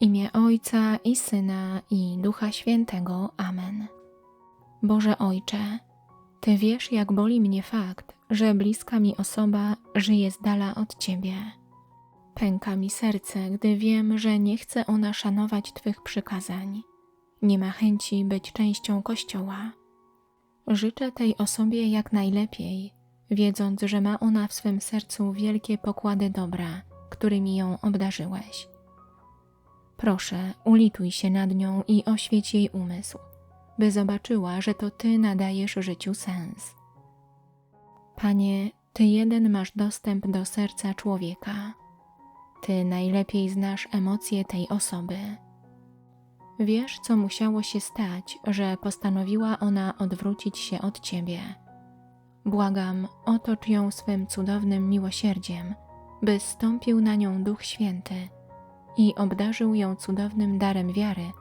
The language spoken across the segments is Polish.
W imię Ojca i Syna i Ducha Świętego. Amen. Boże Ojcze, Ty wiesz, jak boli mnie fakt, że bliska mi osoba żyje z dala od Ciebie. Pęka mi serce, gdy wiem, że nie chce ona szanować Twych przykazań. Nie ma chęci być częścią Kościoła. Życzę tej osobie jak najlepiej, wiedząc, że ma ona w swym sercu wielkie pokłady dobra, którymi ją obdarzyłeś. Proszę, ulituj się nad nią i oświeć jej umysł, by zobaczyła, że to Ty nadajesz życiu sens. Panie, Ty jeden masz dostęp do serca człowieka. Ty najlepiej znasz emocje tej osoby. Wiesz, co musiało się stać, że postanowiła ona odwrócić się od Ciebie. Błagam, otocz ją swym cudownym miłosierdziem, by stąpił na nią Duch Święty i obdarzył ją cudownym darem wiary,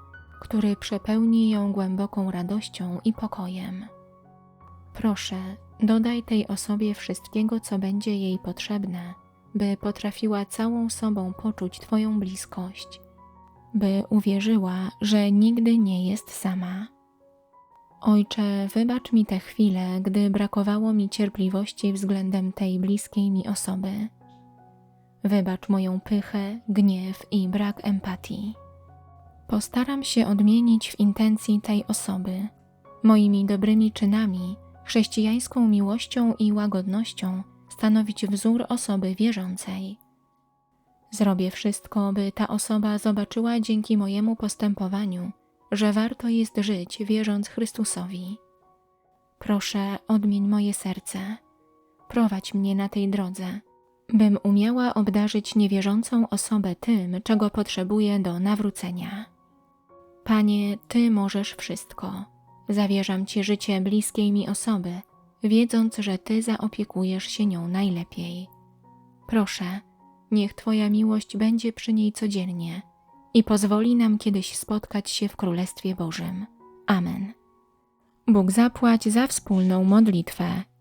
który przepełni ją głęboką radością i pokojem. Proszę, dodaj tej osobie wszystkiego, co będzie jej potrzebne, by potrafiła całą sobą poczuć Twoją bliskość, by uwierzyła, że nigdy nie jest sama. Ojcze, wybacz mi te chwile, gdy brakowało mi cierpliwości względem tej bliskiej mi osoby. Wybacz moją pychę, gniew i brak empatii. Postaram się odmienić w intencji tej osoby, moimi dobrymi czynami, chrześcijańską miłością i łagodnością stanowić wzór osoby wierzącej. Zrobię wszystko, by ta osoba zobaczyła dzięki mojemu postępowaniu, że warto jest żyć wierząc Chrystusowi. Proszę, odmień moje serce. Prowadź mnie na tej drodze, bym umiała obdarzyć niewierzącą osobę tym, czego potrzebuje do nawrócenia. Panie, Ty możesz wszystko. Zawierzam Ci życie bliskiej mi osoby, wiedząc, że Ty zaopiekujesz się nią najlepiej. Proszę, niech Twoja miłość będzie przy niej codziennie i pozwoli nam kiedyś spotkać się w Królestwie Bożym. Amen. Bóg zapłać za wspólną modlitwę.